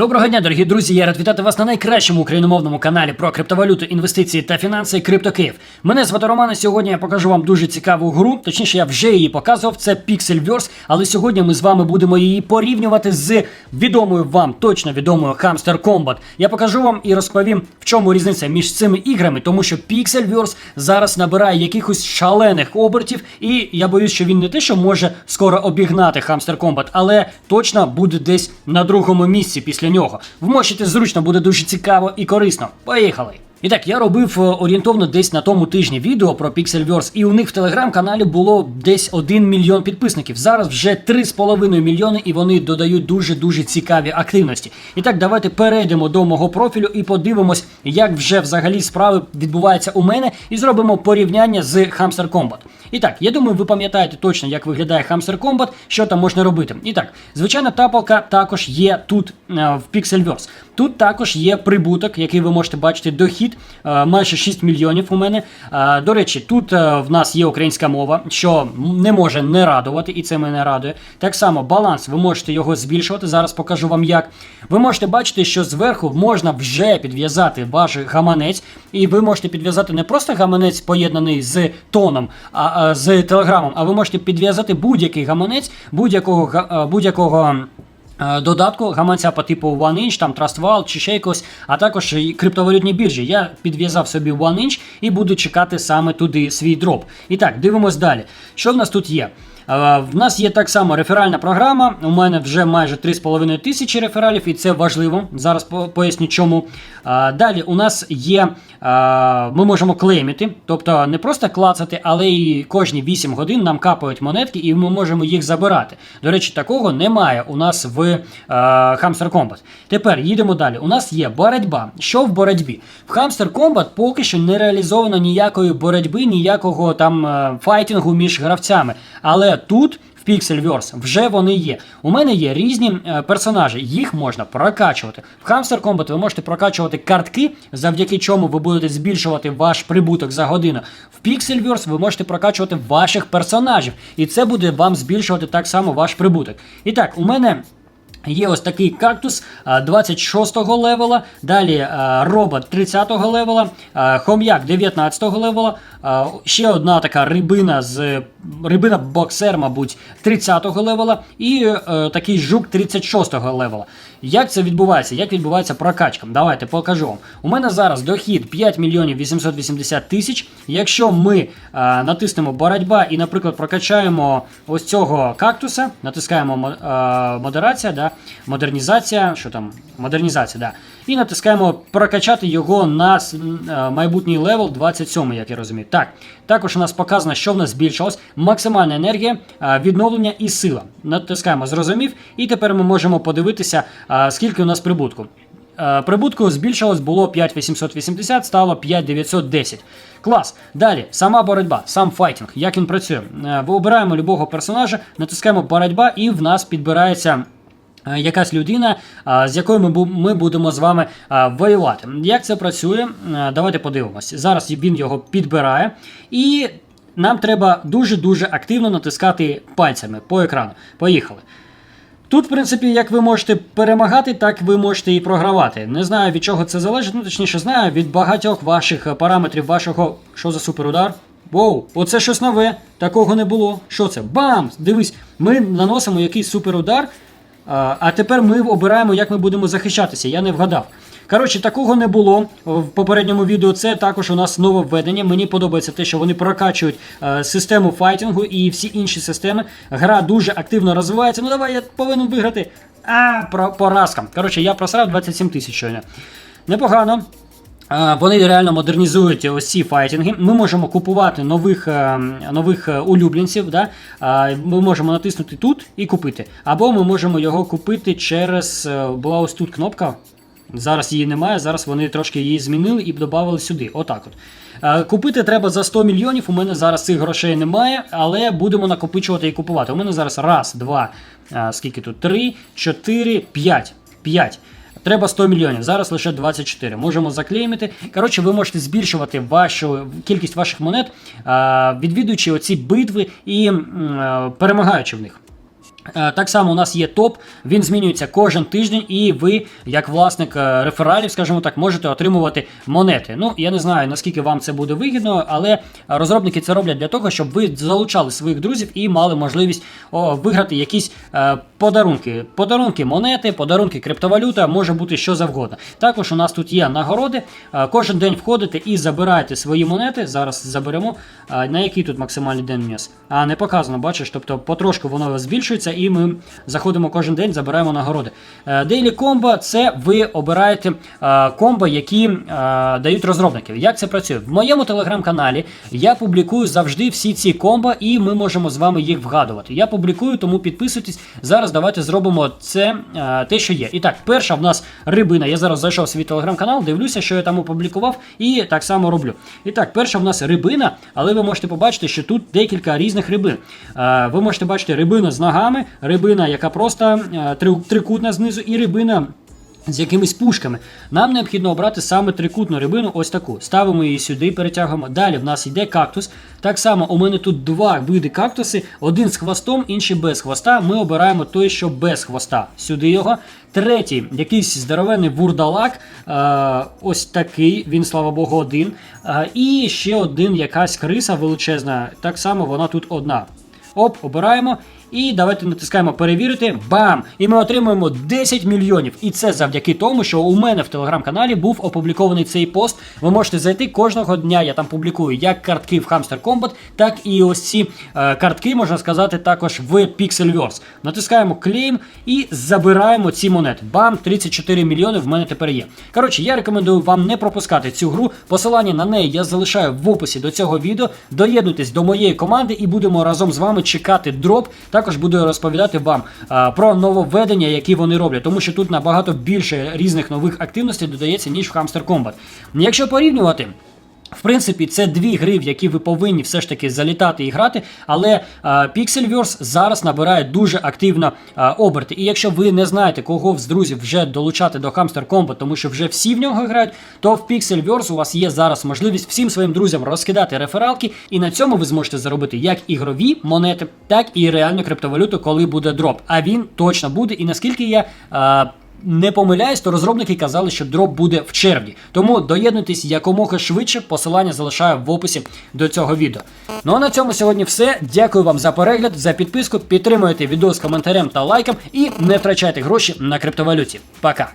Доброго дня, дорогі друзі! Я рад вітати вас на найкращому україномовному каналі про криптовалюту, інвестиції та фінанси Криптокиїв. Мене звати Роман, і сьогодні я покажу вам дуже цікаву гру. Точніше, я вже її показував. Це Pixelverse, але сьогодні ми з вами будемо її порівнювати з відомою вам, точно відомою Hamster Combat. Я покажу вам і розповім, в чому різниця між цими іграми, тому що Pixelverse зараз набирає якихось шалених обертів, і я боюсь, що він не те, що може скоро обігнати Hamster Combat, але точно буде десь на другому місці після нього. Вмочити зручно буде дуже цікаво і корисно. Поїхали! І так, я робив е, орієнтовно десь на тому тижні відео про Pixelverse, і у них в телеграм-каналі було десь 1 мільйон підписників. Зараз вже 3,5 мільйони, і вони додають дуже-дуже цікаві активності. І так, давайте перейдемо до мого профілю і подивимось, як вже взагалі справи відбуваються у мене, і зробимо порівняння з Hamster Combat. І так, я думаю, ви пам'ятаєте точно, як виглядає Hamster Combat, що там можна робити. І так, звичайно, тапалка також є тут е, в Pixelverse. Тут також є прибуток, який ви можете бачити, дохід е, майже 6 мільйонів у мене. Е, До речі, тут в нас є українська мова, що не може не радувати, і це мене радує. Так само баланс, ви можете його збільшувати. Зараз покажу вам як. Ви можете бачити, що зверху можна вже підв'язати ваш гаманець, і ви можете підв'язати не просто гаманець поєднаний з тоном, а, а з телеграмом, а ви можете підв'язати будь-який гаманець будь-якого е, будь-якого. Е, Додатку гаманця по типу OneInch, там TrustWall чи ще якось, а також і криптовалютні біржі. Я підв'язав собі OneInch і буду чекати саме туди свій дроп. І так, дивимось далі. Що в нас тут є? Е, В нас є так само реферальна програма. У мене вже майже 3,5 тисячі рефералів, і це важливо. Зараз поясню чому. Е, Далі у нас є, е, ми можемо клеймити, тобто не просто клацати, але і кожні 8 годин нам капають монетки, і ми можемо їх забирати. До речі, такого немає у нас в Hamster Combat. Тепер їдемо далі. У нас є боротьба. Що в боротьбі? В Hamster Combat поки що не реалізовано ніякої боротьби, ніякого там файтингу між гравцями. Але тут. В Pixelverse вже вони є. У мене є різні е, персонажі, їх можна прокачувати. В Hamster Combat ви можете прокачувати картки, завдяки чому ви будете збільшувати ваш прибуток за годину. В Pixelverse ви можете прокачувати ваших персонажів, і це буде вам збільшувати так само ваш прибуток. І так, у мене. Є ось такий кактус 26-го левела, далі робот 30-го левела, хом'як 19-го левела, ще одна така рибина з рибина боксер, мабуть, 30-го левела, і е, такий жук 36-го левела. Як це відбувається? Як відбувається прокачка? Давайте покажу вам. У мене зараз дохід 5 мільйонів 880 тисяч. Якщо ми е, натиснемо боротьба і, наприклад, прокачаємо ось цього кактуса, натискаємо е, модерація, да, модернізація, що там, модернізація, да, і натискаємо прокачати його на е, майбутній левел 27, як я розумію. Так, також у нас показано, що в нас збільшилось. Максимальна енергія, відновлення і сила. Натискаємо зрозумів, і тепер ми можемо подивитися, скільки у нас прибутку. Прибутку збільшилось, було 5880, стало 5910. Клас. Далі, сама боротьба, сам файтинг. Як він працює? Вибираємо любого персонажа, натискаємо боротьба, і в нас підбирається. Е, Якась людина, з якою ми, будемо з вами воювати. Як це працює? Е, Давайте подивимось. Зараз він його підбирає, і нам треба дуже-дуже активно натискати пальцями по екрану. Поїхали. Тут, в принципі, як ви можете перемагати, так ви можете і програвати. Не знаю від чого це залежить, ну точніше знаю від багатьох ваших е, параметрів вашого. Що за суперудар? Воу, оце щось нове. Такого не було. Що це? Бам! Дивись, ми наносимо якийсь суперудар, а, тепер ми обираємо, як ми будемо захищатися. Я не вгадав. Коротше, такого не було в попередньому відео. Це також у нас нове введення. Мені подобається те, що вони прокачують е, систему файтингу і всі інші системи. Гра дуже активно розвивається. Ну давай, я повинен виграти. А, про, поразка. Коротше, я просрав 27 тисяч щойно. Непогано. Е, Вони реально модернізують ось ці файтинги. Ми можемо купувати нових, е, нових е, улюбленців. Да? Ми можемо натиснути тут і купити. Або ми можемо його купити через була ось тут кнопка. Зараз її немає, зараз вони трошки її змінили і додали сюди. Отак от. Купити треба за 100 мільйонів. У мене зараз цих грошей немає, але будемо накопичувати і купувати. У мене зараз раз, два, скільки тут? Три, чотири, п'ять. П'ять. Треба 100 мільйонів, зараз лише 24. Можемо заклеймити. Коротше, ви можете збільшувати вашу кількість ваших монет, відвідуючи оці битви і перемагаючи в них. Е, Так само у нас є топ, він змінюється кожен тиждень, і ви, як власник е, рефералів, скажімо так, можете отримувати монети. Ну, я не знаю, наскільки вам це буде вигідно, але розробники це роблять для того, щоб ви залучали своїх друзів і мали можливість виграти якісь е, подарунки. Подарунки монети, подарунки криптовалюта, може бути що завгодно. Також у нас тут є нагороди. Кожен день входите і забираєте свої монети. Зараз заберемо. На який тут максимальний день у нас? А, не показано, бачиш, тобто потрошку воно збільшується, і ми заходимо кожен день, забираємо нагороди. Е, Daily Combo – це ви обираєте е, комбо, які е, дають розробники. Як це працює? В моєму телеграм-каналі я публікую завжди всі ці комбо, і ми можемо з вами їх вгадувати. Я публікую, тому підписуйтесь. Зараз давайте зробимо це те, що є. І так, перша в нас рибина. Я зараз зайшов свій телеграм-канал, дивлюся, що я там опублікував, і так само роблю. І так, перша в нас рибина, але ви можете побачити, що тут декілька різних рибин. Ви можете бачити рибина з ногами, рибина, яка просто е, три- трикутна знизу, і рибина. З якимись пушками. Нам необхідно обрати саме трикутну рибину, ось таку. Ставимо її сюди, перетягуємо. Далі в нас йде кактус. Так само у мене тут два види кактуси: один з хвостом, інший без хвоста. Ми обираємо той, що без хвоста. Сюди його. Третій, якийсь здоровенний вурдалак. Е, ось такий, він, слава Богу, один. Е, і ще один якась криса величезна. Так само вона тут одна. Оп, обираємо. І давайте натискаємо перевірити. Бам! І ми отримуємо 10 мільйонів. І це завдяки тому, що у мене в телеграм-каналі був опублікований цей пост. Ви можете зайти кожного дня. Я там публікую як картки в Hamster Combat, так і ось ці е, картки, можна сказати, також в Pixelverse. Натискаємо клейм і забираємо ці монети. Бам! 34 мільйони в мене тепер є. Коротше, я рекомендую вам не пропускати цю гру. Посилання на неї я залишаю в описі до цього відео. Доєднуйтесь до моєї команди і будемо разом з вами чекати дроп. Також буду розповідати вам про нововведення, які вони роблять, тому що тут набагато більше різних нових активностей додається, ніж в Hamster Combat. Якщо порівнювати. В принципі, це дві гри, в які ви повинні все ж таки залітати і грати, але Pixelverse зараз набирає дуже активно а, оберти. І якщо ви не знаєте, кого з друзів вже долучати до Hamster Combat, тому що вже всі в нього грають, то в Pixelverse у вас є зараз можливість всім своїм друзям розкидати рефералки, і на цьому ви зможете заробити як ігрові монети, так і реальну криптовалюту, коли буде дроп. А він точно буде. І наскільки я. А, не помиляюсь, то розробники казали, що дроп буде в червні. Тому доєднуйтесь якомога швидше. Посилання залишаю в описі до цього відео. Ну а на цьому сьогодні все. Дякую вам за перегляд, за підписку. Підтримуйте відео з коментарем та лайком і не втрачайте гроші на криптовалюті. Пока!